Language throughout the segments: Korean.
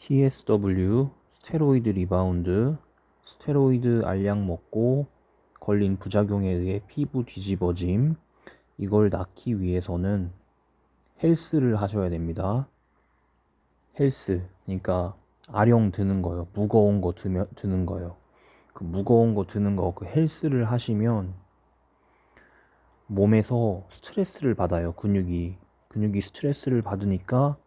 TSW 스테로이드 리바운드 스테로이드 알약 먹고 걸린 부작용에 의해 피부 뒤집어짐 이걸 낫기 위해서는 헬스를 하셔야 됩니다. 헬스 그러니까 아령 드는 거요. 무거운 거 드면, 드는 거요. 그 무거운 거 드는 거 그 헬스를 하시면 몸에서 스트레스를 받아요. 근육이 근육이 스트레스를 받으니까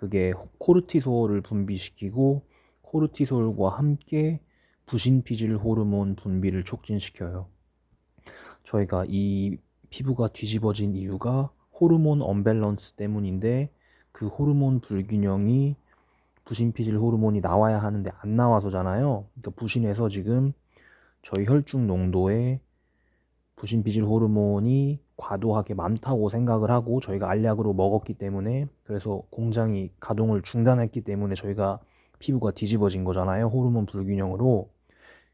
그게 코르티솔을 분비시키고 코르티솔과 함께 부신피질 호르몬 분비를 촉진시켜요. 저희가 이 피부가 뒤집어진 이유가 호르몬 언밸런스 때문인데 그 호르몬 불균형이 부신피질 호르몬이 나와야 하는데 안 나와서잖아요. 그러니까 부신해서 지금 저희 혈중 농도에 부신피질 호르몬이 과도하게 많다고 생각을 하고 저희가 알약으로 먹었기 때문에 그래서 공장이 가동을 중단했기 때문에 저희가 피부가 뒤집어진 거잖아요. 호르몬 불균형으로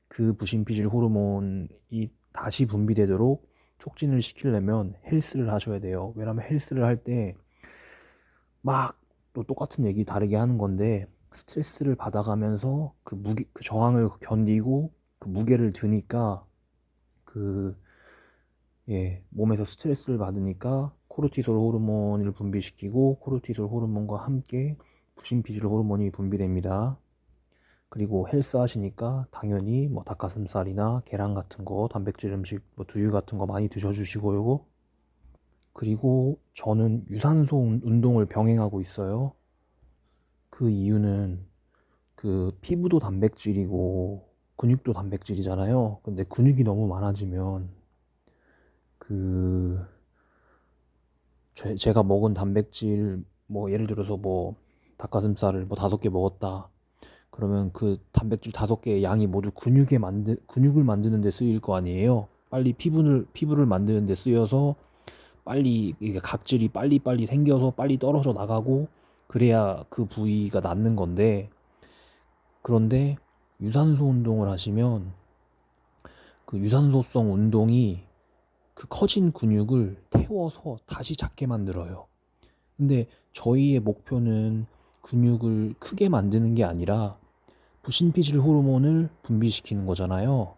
그 부신피질 호르몬이 다시 분비되도록 촉진을 시키려면 헬스를 하셔야 돼요. 왜냐면 헬스를 할 때 막 또 똑같은 얘기 다르게 하는 건데 스트레스를 받아가면서 그 무게 그 저항을 견디고 그 무게를 드니까 그 예, 몸에서 스트레스를 받으니까 코르티솔 호르몬을 분비시키고 코르티솔 호르몬과 함께 부신피질 호르몬이 분비됩니다. 그리고 헬스 하시니까 당연히 뭐 닭가슴살이나 계란 같은 거, 단백질 음식, 뭐 두유 같은 거 많이 드셔주시고요. 그리고 저는 유산소 운- 운동을 병행하고 있어요. 그 이유는 그 피부도 단백질이고 근육도 단백질이잖아요. 근데 근육이 너무 많아지면 그 제, 제가 먹은 단백질 뭐 예를 들어서 뭐 닭가슴살을 뭐 다섯 개 먹었다. 그러면 그 단백질 다섯 개의 양이 모두 근육에 만드 근육을 만드는 데 쓰일 거 아니에요. 빨리 피부를 피부를 만드는 데 쓰여서 빨리 이게 각질이 빨리 빨리 생겨서 빨리 떨어져 나가고 그래야 그 부위가 낫는 건데 그런데 유산소 운동을 하시면 그 유산소성 운동이 그 커진 근육을 태워서 다시 작게 만들어요. 근데 저희의 목표는 근육을 크게 만드는 게 아니라 부신피질 호르몬을 분비시키는 거잖아요.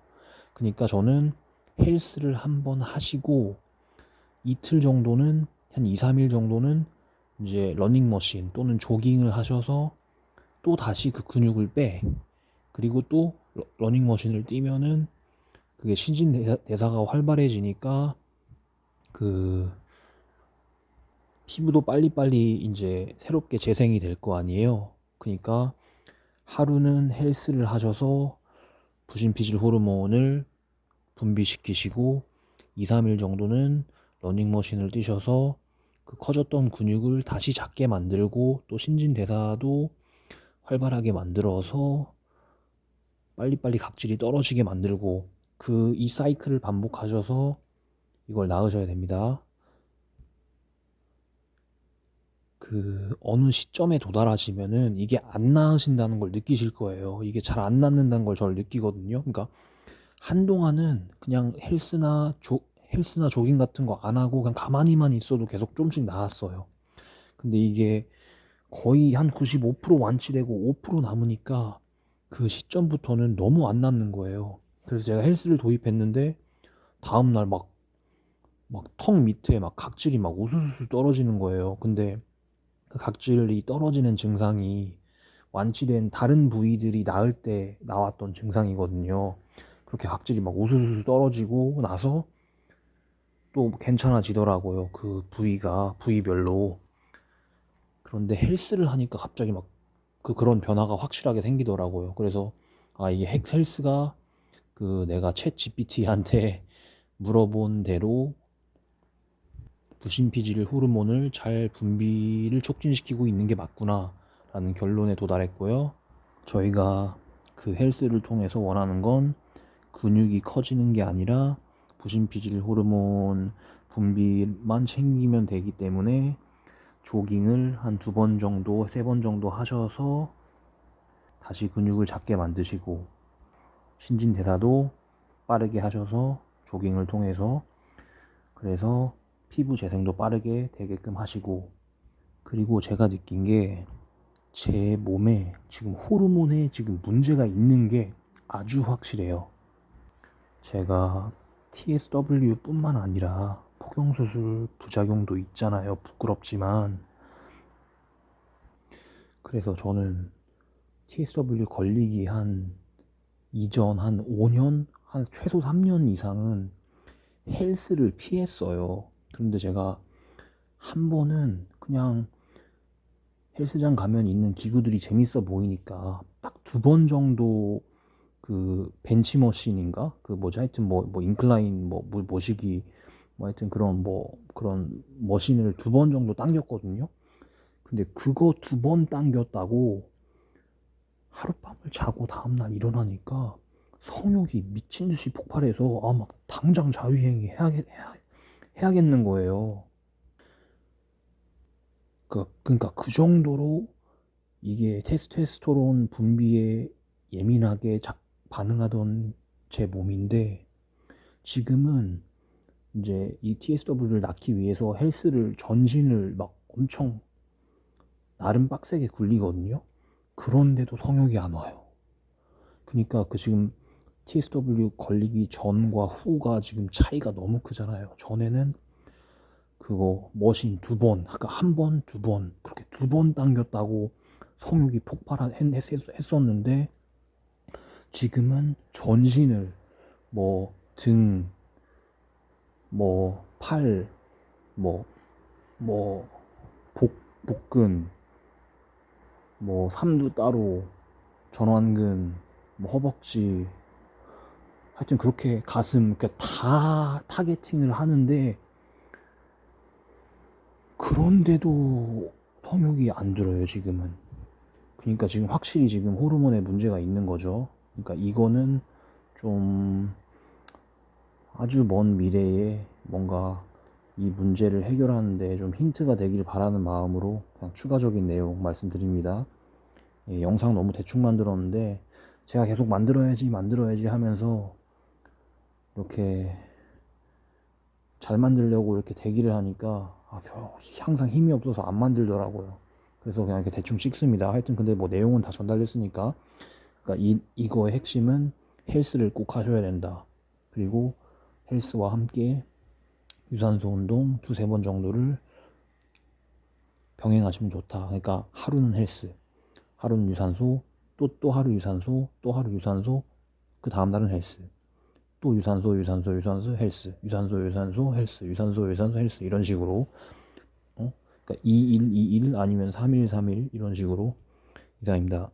그러니까 저는 헬스를 한번 하시고 이틀 정도는 한 2, 3일 정도는 이제 러닝머신 또는 조깅을 하셔서 또 다시 그 근육을 빼. 그리고 또 러- 러닝머신을 뛰면은 그게 신진대사가 활발해지니까 그 피부도 빨리빨리 이제 새롭게 재생이 될 거 아니에요. 그러니까 하루는 헬스를 하셔서 부신피질 호르몬을 분비시키시고 2, 3일 정도는 러닝머신을 뛰셔서 그 커졌던 근육을 다시 작게 만들고 또 신진대사도 활발하게 만들어서 빨리빨리 각질이 떨어지게 만들고 그 이 사이클을 반복하셔서 이걸 낳으셔야 됩니다. 그 어느 시점에 도달하시면은 이게 안 나으신다는 걸 느끼실 거예요. 이게 잘 안 낫는다는 걸 저를 느끼거든요. 그러니까 한동안은 그냥 헬스나 조, 헬스나 조깅 같은 거 안 하고 그냥 가만히만 있어도 계속 좀씩 나았어요. 근데 이게 거의 한 95% 완치되고 5% 남으니까 그 시점부터는 너무 안 낫는 거예요. 그래서 제가 헬스를 도입했는데 다음 날 막 막 턱 밑에 막 각질이 막 우수수수 떨어지는 거예요. 근데 그 각질이 떨어지는 증상이 완치된 다른 부위들이 나을 때 나왔던 증상이거든요. 그렇게 각질이 막 우수수수 떨어지고 나서 또 괜찮아지더라고요. 그 부위가 부위별로. 그런데 헬스를 하니까 갑자기 막 그 그런 변화가 확실하게 생기더라고요. 그래서 아 이게 핵 헬스가 그 내가 챗 GPT한테 물어본 대로 부신피질 호르몬을 잘 분비를 촉진시키고 있는 게 맞구나 라는 결론에 도달했고요. 저희가 그 헬스를 통해서 원하는 건 근육이 커지는 게 아니라 부신피질 호르몬 분비만 챙기면 되기 때문에 조깅을 한 두 번 정도, 세 번 정도 하셔서 다시 근육을 작게 만드시고 신진 대사도 빠르게 하셔서 조깅을 통해서 그래서 피부 재생도 빠르게 되게끔 하시고 그리고 제가 느낀 게 제 몸에 지금 호르몬에 지금 문제가 있는 게 아주 확실해요. 제가 TSW 뿐만 아니라 포경수술 부작용도 있잖아요. 부끄럽지만. 그래서 저는 TSW 걸리기 한 이전 한 5년, 한 최소 3년 이상은 헬스를 피했어요. 그런데 제가 한 번은 그냥 헬스장 가면 있는 기구들이 재밌어 보이니까 딱 두 번 정도 그 벤치머신인가 그 뭐지 하여튼 뭐 뭐 인클라인 뭐 뭐- 모시기 뭐 하여튼 그런 뭐 그런 머신을 두 번 정도 당겼거든요. 근데 그거 두 번 당겼다고 하룻밤을 자고 다음날 일어나니까 성욕이 미친 듯이 폭발해서 아 막 당장 자유행위 해야겠 해야, 해야겠는 거예요. 그 그러니까 그 정도로 이게 테스토스테론 분비에 예민하게 자- 반응하던 제 몸인데 지금은 이제 이 TSW를 낳기 위해서 헬스를 전신을 막 엄청 나름 빡세게 굴리거든요. 그런데도 성욕이 안 와요. 그러니까 그 지금 TSW 걸리기 전과 후가 지금 차이가 너무 크잖아요. 전에는 그거 머신 두 번, 아까 한 번, 두 번, 그렇게 두 번 당겼다고 성욕이 폭발했었는데 지금은 전신을 뭐 등, 뭐 팔, 뭐, 뭐 복, 복근, 뭐 삼두 따로, 전완근, 뭐 허벅지, 하여튼 그렇게 가슴, 그러니까 다 타겟팅을 하는데 그런데도 성욕이 안 들어요, 지금은. 그러니까 지금 확실히 지금 호르몬에 문제가 있는 거죠. 그러니까 이거는 좀 아주 먼 미래에 뭔가 이 문제를 해결하는데 좀 힌트가 되길 바라는 마음으로 그냥 추가적인 내용 말씀드립니다. 예, 영상 너무 대충 만들었는데 제가 계속 만들어야지 만들어야지 하면서 이렇게 잘 만들려고 이렇게 대기를 하니까 아, 겨- 항상 힘이 없어서 안 만들더라고요. 그래서 그냥 이렇게 대충 찍습니다. 하여튼 근데 뭐 내용은 다 전달됐으니까. 그러니까 이 이거의 핵심은 헬스를 꼭 하셔야 된다. 그리고 헬스와 함께 유산소 운동 두세 번 정도를 병행하시면 좋다. 그러니까 하루는 헬스, 하루는 유산소, 또 또 하루 유산소, 또 하루 유산소, 그 다음 날은 헬스. 또 유산소, 유산소, 유산소, 헬스, 유산소, 유산소, 헬스, 유산소, 유산소, 헬스 이런 식으로 어? 그러니까 2일, 2일 아니면 3일, 3일 이런 식으로 이상입니다.